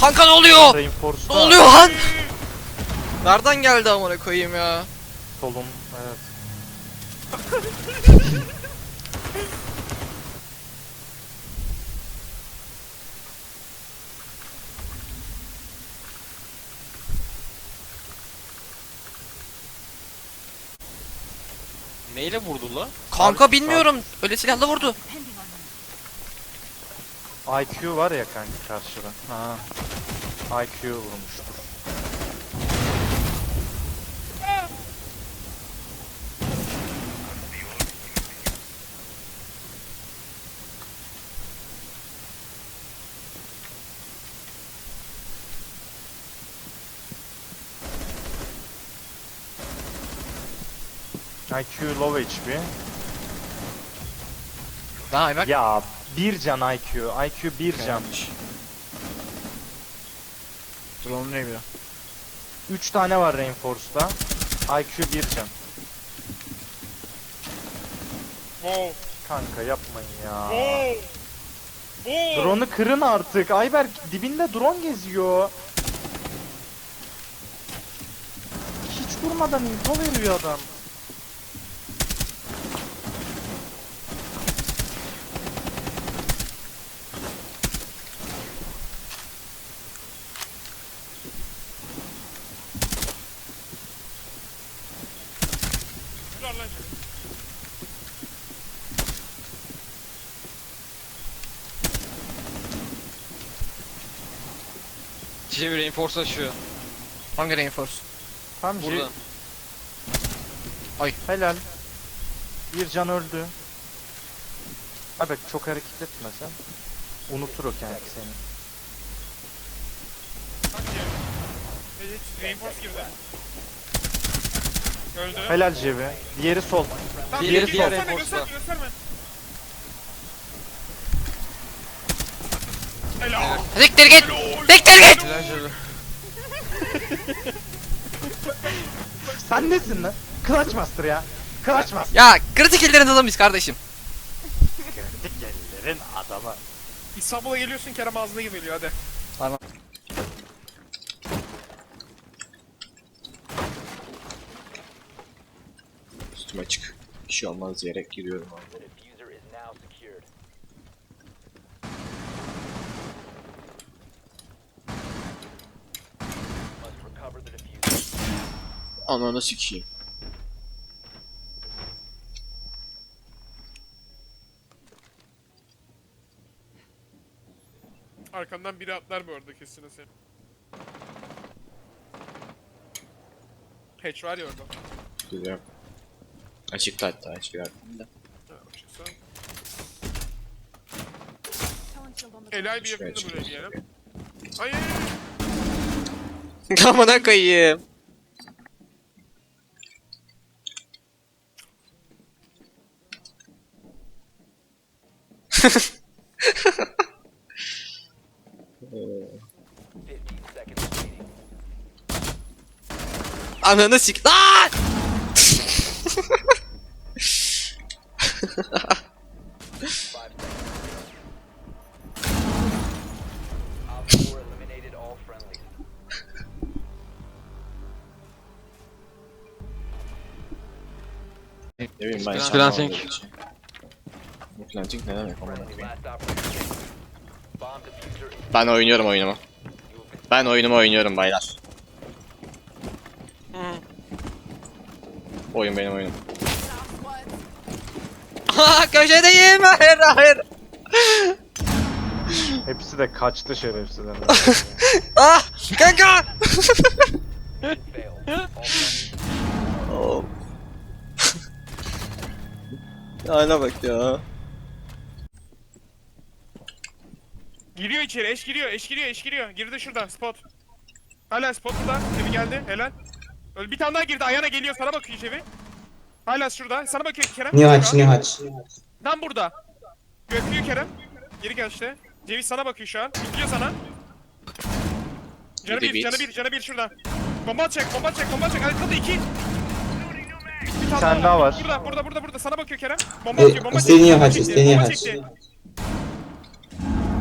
Kanka ne oluyor? Ne oluyor lan? Nereden geldi amına koyayım ya? solum evet. Neyle vurdu la? Kanka bilmiyorum. Öyle silahla vurdu. IQ var ya kanka karşıda. Ha. IQ vurmuştur. IQ low HP. Daha bak. Ya bir can IQ. IQ bir can. Yanlış. Drone ne biliyor? 3 tane var Reinforce'da. IQ bir can. Wow. Kanka yapmayın ya. Wow. Wow. Drone'u kırın artık. Ayberk dibinde drone geziyor. Hiç vurmadan info veriyor adam. Çiçeği reinforce açıyor. Hangi reinforce? Tam şey. Burada. Helal. Bir can öldü. Ayberk çok hareket etme sen. Unutur o kendi seni. Hadi ya. Evet, reinforce girdi. Öldü. Helal cebi. Diğeri sol. Tamam, Diğeri gir, diğer gösterme, reinforce'da. gösterme, gösterme. Helal. Siktir git. Siktir git. Sen nesin lan? Clutch Master ya. Clutch Master. Ya kritik illerin adamıyız kardeşim. Gellerin adamı. İstanbul'a geliyorsun Kerem ağzına geliyor hadi. Üstüme açık. Bir şey olmaz diyerek giriyorum abi. diffuser is now secured. Must recover the diffuser. Ananı sikeyim. Arkandan biri atlar bu arada kesin sen. Hatch var ya orada. Güzel. Açıkta hatta açık verdim de. Ha, açıksa. Elay bir yapıldı buraya bir yere. Hayır. Amına koyayım. Ananı sik. Lan! Five seconds. Op 4 eliminated all friendlies. Ne bileyim ben Planting. Planting. Ne demek is Ben oynuyorum oyunumu. Ben oyunumu oynuyorum baylar. Oyun benim oyunum. Köşedeyim. Hayır hayır. Hepsi de kaçtı şerefsizler. Ah kanka. Oh. Hala bak ya. Giriyor içeri, eş giriyor, eş giriyor, eş giriyor. Girdi şurada, spot. Hala spot burada, Cevi geldi, helal. Öyle bir tane daha girdi, ayağına geliyor, sana bakıyor Cevi. Hala şurada, sana bakıyor Kerem. Nihaç. Nihaç. Tam burada. Göklüyor Kerem. Geri gel işte. Ceviz sana bakıyor şu an. Gidiyor sana. Canı bir, bit. canı bir, canı bir şurada. Bomba çek, bomba çek, bomba çek. Arkada iki. Bir tane daha var. Burada, burada, burada, burada. Sana bakıyor Kerem. Bomba E, atıyor, bomba çekti, bomba Nihaç, çekti, istediğin bomba Nihaç. çekti.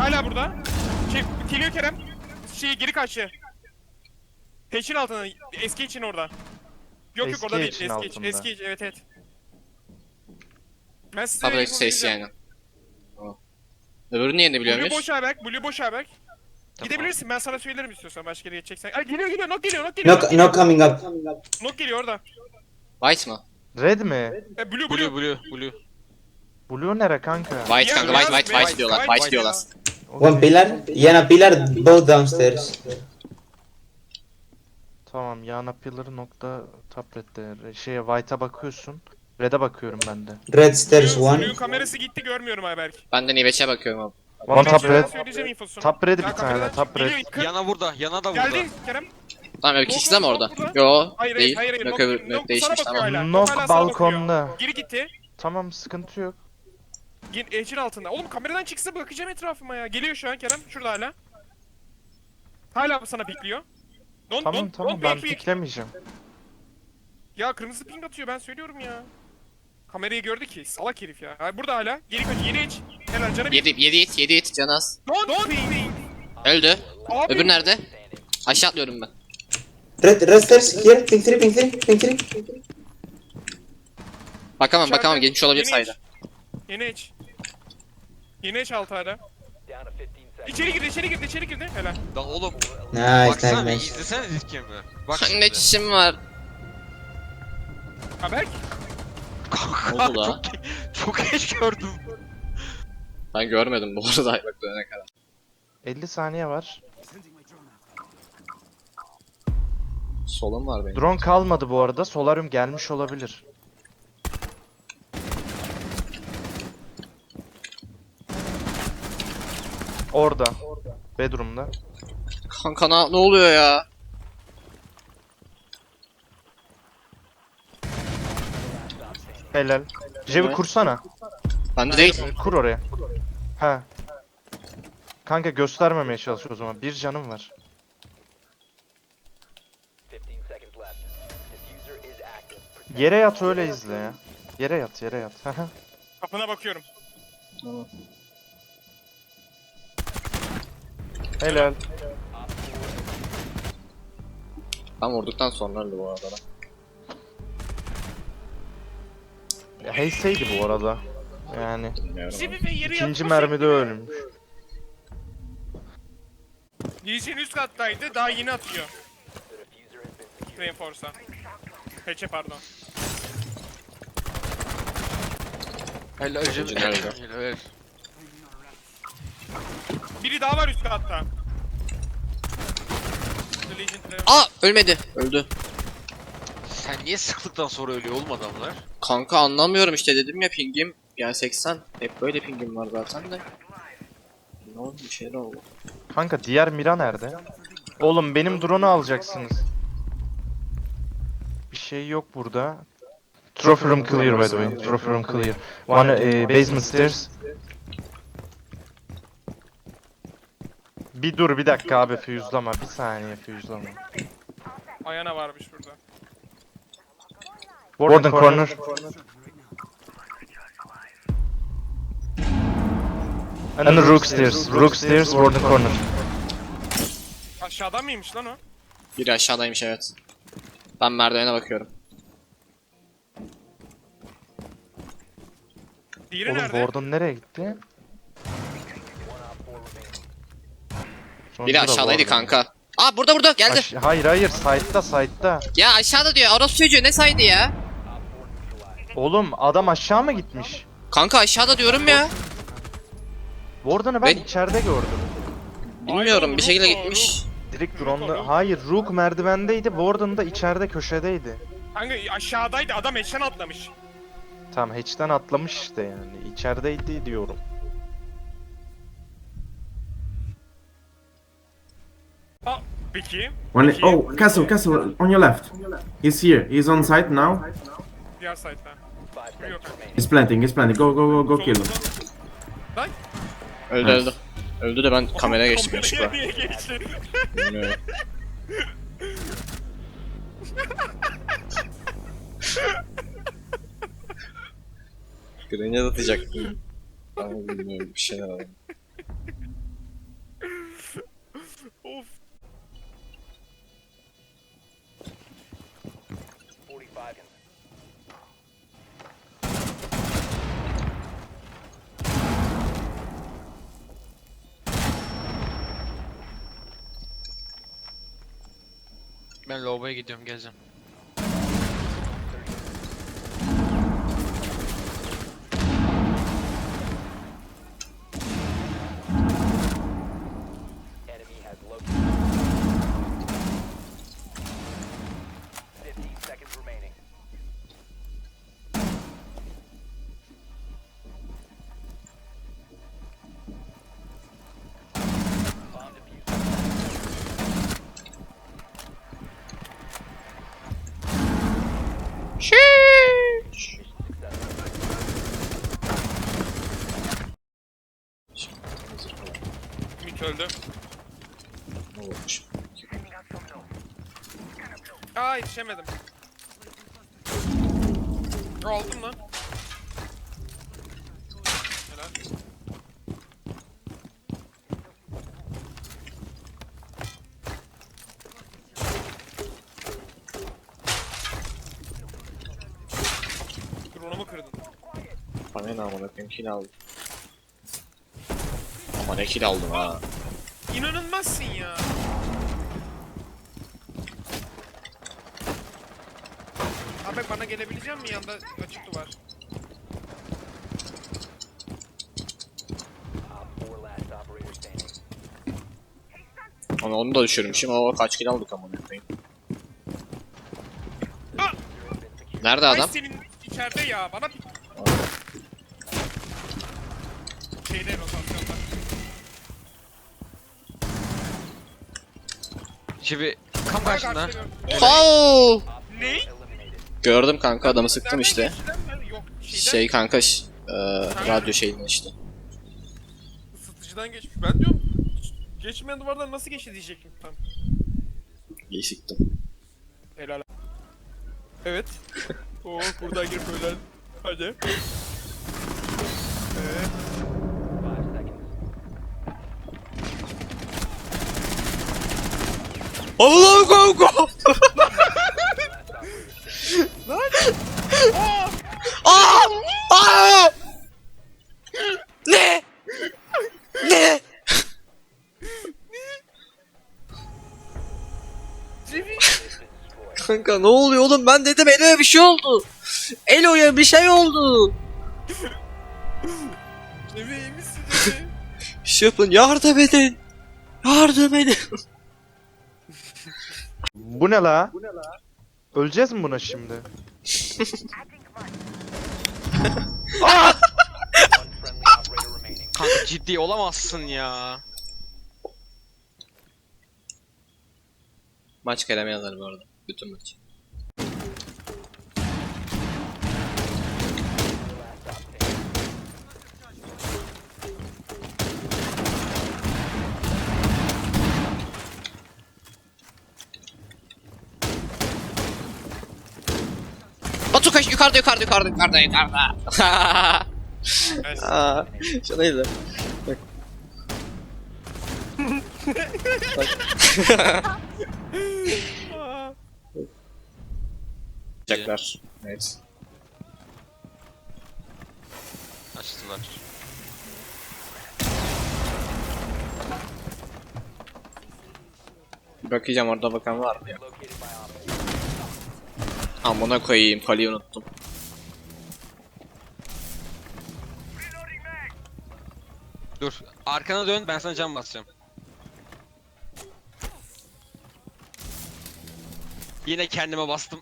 Hala burada. Şey, geliyor Kerem. şey geri kaçtı. Peşin altında. Eski için orada. Yok yok Eski orada değil. için Eski altında. için. Eski için evet evet. Ben size Tabii info ses vereceğim. yani. Tamam. Öbürünü yerini biliyor Blue muyuz? boş Ayberk. Blue boş Ayberk. Gidebilirsin ben sana söylerim istiyorsan başka yere geçeceksen. Ay geliyor geliyor nok geliyor nok geliyor. No, no coming up. Nok geliyor orada. White mı? Red mi? E, blue blue. Blue blue blue. Blue nere kanka? White kanka white white white diyorlar. white, White diyorlar. One pillar. Yana pillar, both downstairs. Tamam yana pillar nokta red'de. Şeye white'a bakıyorsun. Red'e bakıyorum ben de. Red stairs Blue, one. Blue'un kamerası gitti görmüyorum Ayberk. Ben de Niveç'e bakıyorum abi. One Ben red. söyleyeceğim infosunu. Top red bir tane, top geliyor, red. Yana burada, yana da burada. Geldi Kerem. Tamam öbür ikisi de mi orada? Yo Hayır değil. hayır hayır. Nok, öbür nok, sana değişmiş bakıyor tamam. hala. Nok hala sana bakıyor. balkonda. Geri gitti. Tamam sıkıntı yok. Gir Edge'in altında. Oğlum kameradan çıksa bakacağım etrafıma ya. Geliyor şu an Kerem. Şurada hala. Hala sana pikliyor. Don, Tamam don, tamam don, ben pik, pik. piklemeyeceğim. Ya kırmızı ping atıyor ben söylüyorum ya. Kamerayı gördü ki salak herif ya. Ha, burada hala. Geri kaç. Yeni Edge. Helal canım. 7 7 hit 7 hit Canaz. Don, don ping. Öldü. Abi. Öbür nerede? Aşağı atlıyorum ben. Red, red stairs here. Pink three, pink three, pink three. Bakamam İçeride. bakamam geçmiş olabilir sayda. Yeni Edge. Yeni Edge altı hala. Down to 15 seconds. İçeri girdi, içeri girdi, içeri girdi. Helal. Lan oğlum Nice, baksana nice, bir nice. izlesene ilkimi. Bak ne şimdi. çişim var. Haber? Ne oldu la? çok, çok geç gördüm. Ben görmedim bu arada bak dönene kadar. 50 saniye var. Solum var benim. Drone kalmadı bu arada. Solaryum gelmiş olabilir. Orada. Bedroom'da. Kanka ne, ne oluyor ya? Helal. Jevi Evet. kursana. Bende değil. Kur oraya. Ha. Kanka göstermemeye çalış o zaman. Bir canım var. 15 seconds left. Diffuser is active. Protect Yere yat öyle izle ya. Yere yat, yere yat. Kapına bakıyorum. Helal. Ben vurduktan sonra öldü bu arada. Ya, Heyseydi bu arada. Yani Bilmiyorum. ama. Jibi ve yeri ikinci yatma mermide şekli. ölmüş. Girişin üst kattaydı, daha yeni atıyor. Reinforce'a. Peçe pardon. Helal hocam. Helal. Biri daha var üst katta. Aa ölmedi. Öldü. Sen niye sıklıktan sonra ölüyor oğlum adamlar? Kanka anlamıyorum işte dedim ya pingim. Ya 80. Hep böyle pingim var zaten de. Ne oldu bir şeyler oldu. Kanka diğer Mira nerede? Oğlum benim drone'u alacaksınız. Bir şey yok burada. Trophy room clear by the way. Trophy room clear. One eh, basement stairs. Bir dur bir dakika abi füyüzlama. Bir saniye füyüzlama. Ayana varmış burada. Warden corner. And the rook stairs. Rook stairs, warden corner. Aşağıdan mıymış lan o? Biri aşağıdaymış evet. Ben merdivene bakıyorum. Diğeri Oğlum nerede? warden nereye gitti? Sonuncu Biri da aşağıdaydı kanka. Aa burada burada geldi. Aş- hayır hayır side'da side'da. Ya aşağıda diyor. Orospu çocuğu ne saydı ya? Oğlum adam aşağı mı gitmiş? Kanka aşağıda diyorum ya. Warden'ı ben Ben- içeride gördüm. Bilmiyorum bir şekilde gitmiş. Direkt drone'da... Hayır Rook merdivendeydi. Warden da içeride köşedeydi. Kanka aşağıdaydı adam eşen atlamış. Tamam hatch'ten atlamış işte yani. İçerideydi diyorum. Aa, peki. One, Peki. oh, Castle, Castle, on your left. He's here. He's on site now. Diğer remaining. He's planting. He's planting. Go, go, go, go, kill him. Lan. Öldü Evet. öldü. Öldü de ben kameraya geçtim Kameraya yanlışlıkla. niye geçtin? Bilmiyorum. Grenade atacaktım. Ama bilmiyorum bir şeyler oldu. Ben lobaya gidiyorum geleceğim. Yetişemedim. Aldım lan. Helal. Drone'umu kırdın. Bana ne amına koyayım kill aldım. Ama ne kill aldım ha. İnanılmazsın ya. Bana gelebilecek mi yanda açık duvar? Op 4 last operator standing. Ama onu da düşürmüşüm ama kaç kill aldık amına koyayım. Ah! Nerede Ay adam? senin içeride ya bana bir... Şeyde rotasyonda. Şimdi kam karşında. Faul! Ne? Gördüm kanka adamı sıktım işte. Şey kanka e, radyo şeyinden işte. ısıtıcıdan geçmiş. Ben diyorum geçmeyen duvardan nasıl geçti diyecektim tam. İyi sıktım. Helal. Evet. Oo buradan girip ölen. Hadi. Evet. 5 seconds. Kanka! Aa! Aa! Ne? Ne? Kanka ne oluyor oğlum ben dedim Elo'ya bir şey oldu. Elo'ya bir şey oldu. Cemil iyi misin? Bir şey yapın yardım edin. Yardım edin. Bu ne la? Öleceğiz mi buna şimdi? Remaining. Kanka ciddi olamazsın ya. Maç kalemi yazar bu arada. Bütün maç. Yukarıda yukarıda yukarıda yukarıda yukarıda. Aa, şu neydi? Bak. Yapacaklar. Evet. Açtılar. Bakacağım orada bakan var mı ya? Located by op. Amına koyayım kaleyi unuttum. Dur. Arkana dön ben sana cam basacağım. Yine kendime bastım.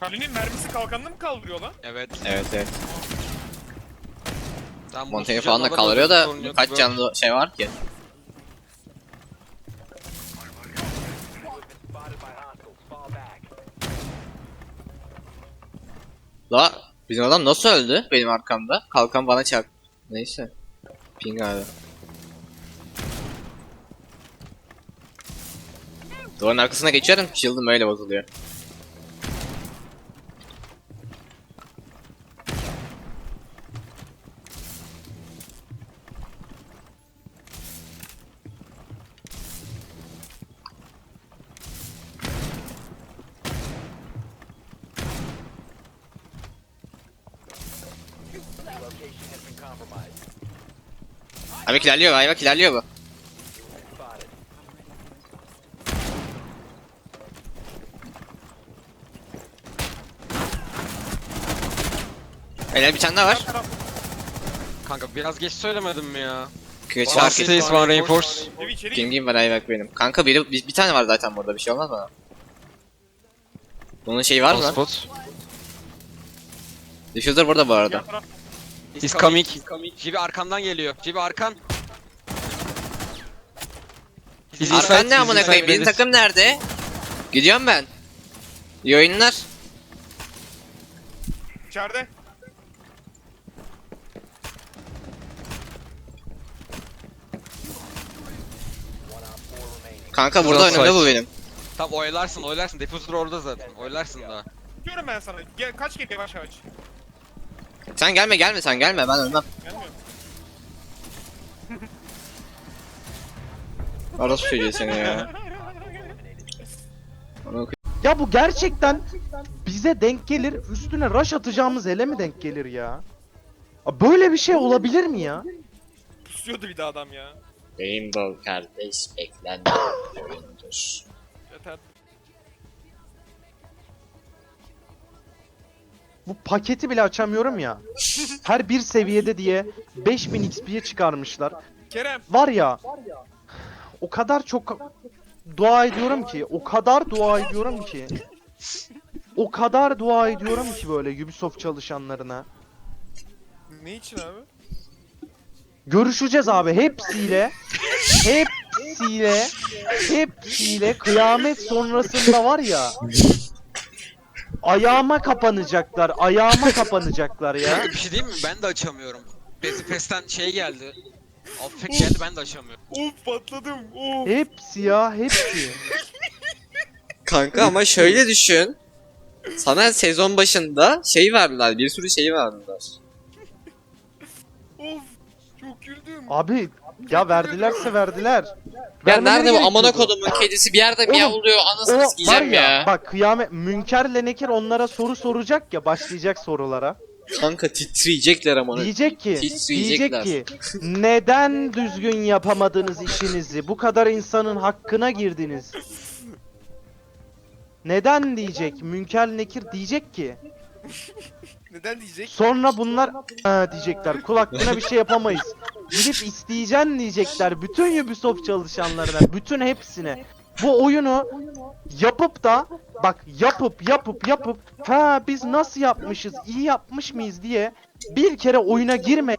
Kalenin mermisi kalkanını mı kaldırıyor lan? Evet. Evet evet. Tamam, bu falan da kaldırıyor da sorun yok. kaç Böyle- canlı şey var ki? Bizim adam nasıl öldü benim arkamda? Kalkan bana çarp. Neyse. Ping abi. Duvarın arkasına geçiyorum. Shield'ım öyle bozuluyor. ilerliyor Ayvak ilerliyor bu. Öyle bir tane daha var. Kanka biraz geç söylemedim mi ya? Kıç var. Last is one reinforce. Kim kim var Ayvak benim. Kanka biri, bir, bir tane var zaten burada bir şey olmaz bana. Bunun şeyi var mı lan? Spot. Diffuser burada bu arada. Is coming. Jibi arkamdan geliyor. Jibi arkan. İnside, Arkan ne amına inside koyayım? Benim takım nerede? Gidiyorum ben. İyi oyunlar. İçeride. Kanka burada önümde fight. bu benim. Tamam oylarsın oylarsın. Diffuser orada zaten. Oylarsın daha. Diyorum ben sana. Gel kaç geliyor yavaş yavaş. Sen gelme gelme sen gelme ben ölmem. Gelmiyor. Orası çocuğu seni ya. Onu Ya bu gerçekten bize denk gelir. Üstüne rush atacağımız ele mi denk gelir ya? Abi Böyle bir şey olabilir mi ya? Pusuyordu bir de adam ya. Rainbow kardeş beklen oyundur. Yeter. Bu paketi bile açamıyorum ya. Her bir seviyede diye 5000 XP'ye çıkarmışlar. Kerem. Var ya. O kadar çok dua ediyorum ki, o kadar dua ediyorum ki. O kadar dua ediyorum ki böyle Ubisoft çalışanlarına. Ne için abi? Görüşeceğiz abi hepsiyle. Hepsiyle. Hepsiyle kıyamet sonrasında var ya. Ayağıma kapanacaklar. Ayağıma kapanacaklar ya. Bir şey diyeyim mi? Ben de açamıyorum. Bezi Pes'ten şey geldi. Affet geldi ben de açamıyorum. Of patladım. Of. Hepsi ya, hepsi. Kanka ama şöyle düşün. Sana sezon başında şey verdiler, bir sürü şey verdiler. Of. Çok güldüm. Abi ya verdilerse verdiler. Ya Vermeleri nerede bu amına gerekiyordu. kodumun kedisi bir yerde Oğlum, miyavlıyor O anasını var sikeceğim ya, ya. bak kıyamet Münkerle Nekir onlara soru soracak ya başlayacak sorulara. Kanka titriyecekler amına. Diyecek ki diyecek ki neden düzgün yapamadınız işinizi? Bu kadar insanın hakkına girdiniz. Neden diyecek? Münker Nekir diyecek ki. Neden diyecek? Sonra bunlar ha, diyecekler. Kul hakkına bir şey yapamayız. Gidip isteyeceksin diyecekler. Bütün Ubisoft çalışanlarına, bütün hepsine. Bu oyunu yapıp da bak yapıp yapıp yapıp ha biz nasıl yapmışız, iyi yapmış mıyız? diye bir kere oyuna girme